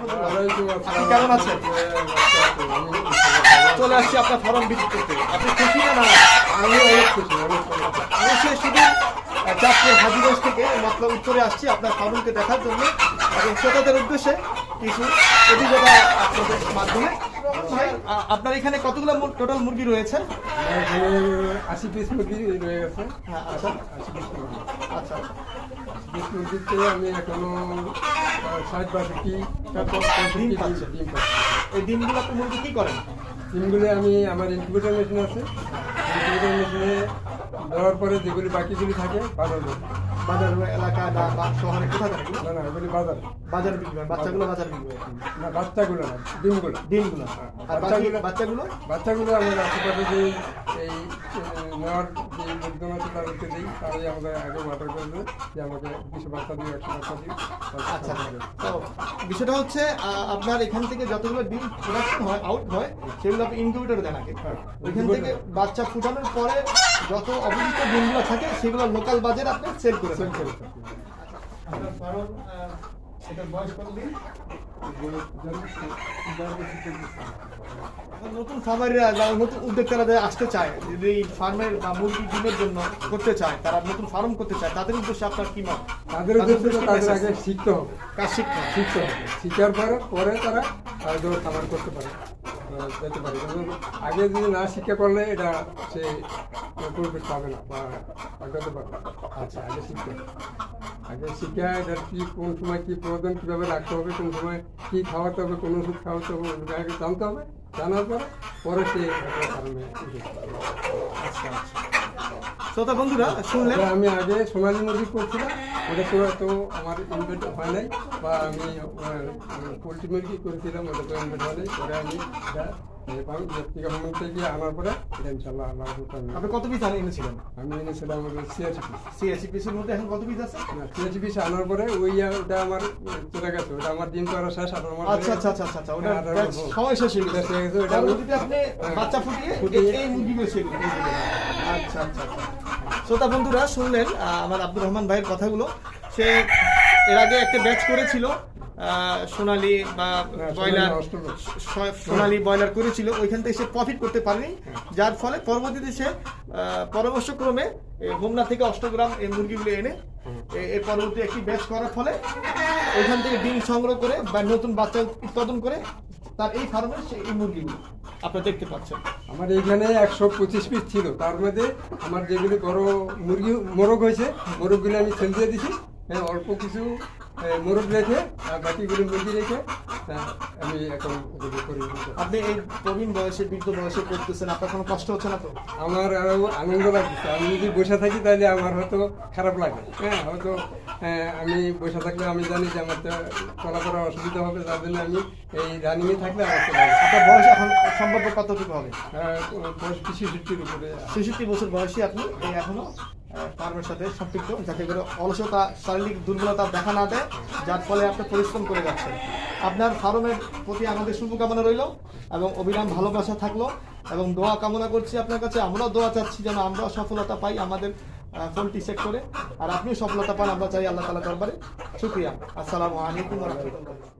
আপনি কেমন আছেন? চলে আসছি আপনার ফর্ম বিক্রি করতে। আপনি খুশি না না? আমি অনেক খুশি অনেক আমি সে শুধু চাঁদপুর হাজিগঞ্জ থেকে মতলব উত্তরে আসছি আপনার ফার্মকে দেখার জন্য। এবং শ্রোতাদের উদ্দেশ্যে কিছু অভিজ্ঞতা আপনাদের মাধ্যমে। আপনার এখানে কতগুলো টোটাল মুরগি রয়েছে? আশি পিস মুরগি রয়ে গেছে। হ্যাঁ আচ্ছা। আশি পিস মুরগি। আচ্ছা পিস মুরগিতে আমি এখনও ষাট বাষট্টি ডিম এই আপনি কি করেন? আমি আমার ইনকিউবেটর মেশিন আছে। ইনকিউবেটর মেশিনে দেওয়ার পরে যেগুলি বাকিগুলি থাকে বাজার বাজার এলাকা বা শহরে কোথায় থাকে? না না এগুলি বাজার। বাজারে বিক্রি করেন বাচ্চাগুলো বাজারে বিক্রি করেন না বাচ্চাগুলো না ডিমগুলো। ডিমগুলো। আর বাচ্চাগুলো- বাচ্চাগুলো? বাচ্চাগুলো আমার আশেপাশে যে এই নেওয়ার যে লোকজন আছে তাদেরকে দিই তারাই আমাদের আগে অর্ডার করে দেয় যে আমাকে কিছু বাচ্চা দিই একশো বাচ্চা দিই আচ্ছা তো বিষয়টা হচ্ছে আপনার এখান থেকে যতগুলো ডিম প্রোডাকশন হয় আউট হয় সেগুলো আপনি ইনকিউবেটরে দেন আগে হ্যাঁ, ওইখান থেকে বাচ্চা ফুটানোর পরে যত অবশিষ্ট ডিমগুলো থাকে সেগুলো লোকাল বাজারে আপনি সেল করে সেল করে এটার বয়স কতদিন নতুন ফার্মাররা বা নতুন উদ্যোক্তারা যারা আসতে চায় যদি এই ফার্মের বা মুরগি ডিমের জন্য করতে চায় তারা নতুন ফার্ম করতে চায় তাদের উদ্দেশ্যে আপনার কি মত? তাদের উদ্দেশ্যে তাদের আগে শিখতে হবে। কাজ শিখতে হবে। শিখতে হবে। শিখার পরে পরে তারা খাবার করতে পারে। যেতে পারে আগে যদি না শিক্ষা করলে এটা সে প্রফিট পাবে না বা আগাতে পারবে আচ্ছা আগে শিক্ষা। আগে শিক্ষা, এটা কী, কোন সময় কী প্রয়োজন, কীভাবে রাখতে হবে, কোন সময় কী খাওয়াতে হবে, কোন ওষুধ খাওয়াতে হবে আগে জানতে হবে, জানার পরে পরে সে আচ্ছা ফার্মে শ্রোতা বন্ধুরা শুনলেন? আমি আগে সোনালী মুরগি করছিলাম ওটা তো আমার ইনভেট হয় নাই বা আমি পোলট্রি মুরগি করেছিলাম ওটা তো ইনভেট হয় নাই পরে আমি এটা গভর্নমেন্ট থেকে আনার পরে এটা ইনশাল্লাহ আল্লাহ আপনি কত পিস এনেছিলেন? আমি এনেছিলাম সিএসি পিস সিএসি পিসের মধ্যে এখন কত পিস আছে? সিএসি পিস আনার পরে ওই আহ, ওটা আমার চলে গেছে ওটা আমার ডিম করা শেষ আঠারো মাস আচ্ছা আচ্ছা আচ্ছা আচ্ছা ওটা হ্যাঁ, আঠারো ব্যাচ মাস সময় শেষ হয়ে গেছে। শেষ হয়ে গেছে, ওটা আপনি হ্যাঁ। বাচ্চা ফুটিয়ে এই আচ্ছা আচ্ছা আচ্ছা। শ্রোতা বন্ধুরা শুনলেন আমার আব্দুর রহমান ভাইয়ের কথাগুলো। সে এর আগে একটা ব্যাচ করেছিল সোনালী বা হ্যাঁ, ব্রয়লার সোনালী। ব্রয়লার করেছিল ওইখান থেকে সে প্রফিট করতে পারেনি। যার ফলে পরবর্তীতে সে পরামর্শক্রমে হোমনা থেকে অষ্টগ্রাম এই মুরগিগুলো এনে এর পরবর্তী একটি ব্যাচ করার ফলে ওইখান থেকে ডিম সংগ্রহ করে বা নতুন বাচ্চা উৎপাদন করে তার এই ফার্মে সে এই মুরগিগুলো। আপনারা দেখতে পাচ্ছেন। আমার এইখানে একশো পঁচিশ পিস ছিল। তার মধ্যে আমার যেগুলি বড় মুরগি, মোরগ হয়েছে, মোরগগুলি আমি ছেড়ে দিয়ে দিছি। অল্প কিছু মোরগ রেখে আর বাকিগুলি মুরগি রেখে আমি এখন করি আপনি এই প্রবীণ বয়সে বৃদ্ধ বয়সে করতেছেন আপনার কোনো কষ্ট হচ্ছে না তো? আমার আরও আনন্দ লাগছে আমি যদি বসে থাকি তাহলে আমার হয়তো খারাপ লাগে। হ্যাঁ হয়তো হ্যাঁ, আমি বসে থাকলে আমি জানি যে আমার তো চলাফেরা অসুবিধা হবে তার জন্য আমি এই রানিংয়ে থাকলে আমার। আপনার বয়স এখন সম্ভাব্য কতটুকু হবে? হ্যাঁ, বয়স ছেষট্টির উপরে। ছেষট্টি বছর বয়সী আপনি এই এখনও? ফার্মের সাথে সম্পৃক্ত, যাতে করে অলসতা, শারীরিক দুর্বলতা দেখা না দেয়, যার ফলে আপনি পরিশ্রম করে যাচ্ছেন। আপনার ফার্মের প্রতি আমাদের শুভকামনা রইল এবং অবিরাম ভালোবাসা থাকল এবং দোয়া কামনা করছি আপনার কাছে। আমরাও দোয়া চাচ্ছি যেন আমরা সফলতা পাই আমাদের ফোনটি সেট করে। আর আপনিও সফলতা পান, আমরা চাই আল্লাহ তালা দরবারে। শুক্রিয়া। আসসালামু আলাইকুম রহমতুল্লাহ।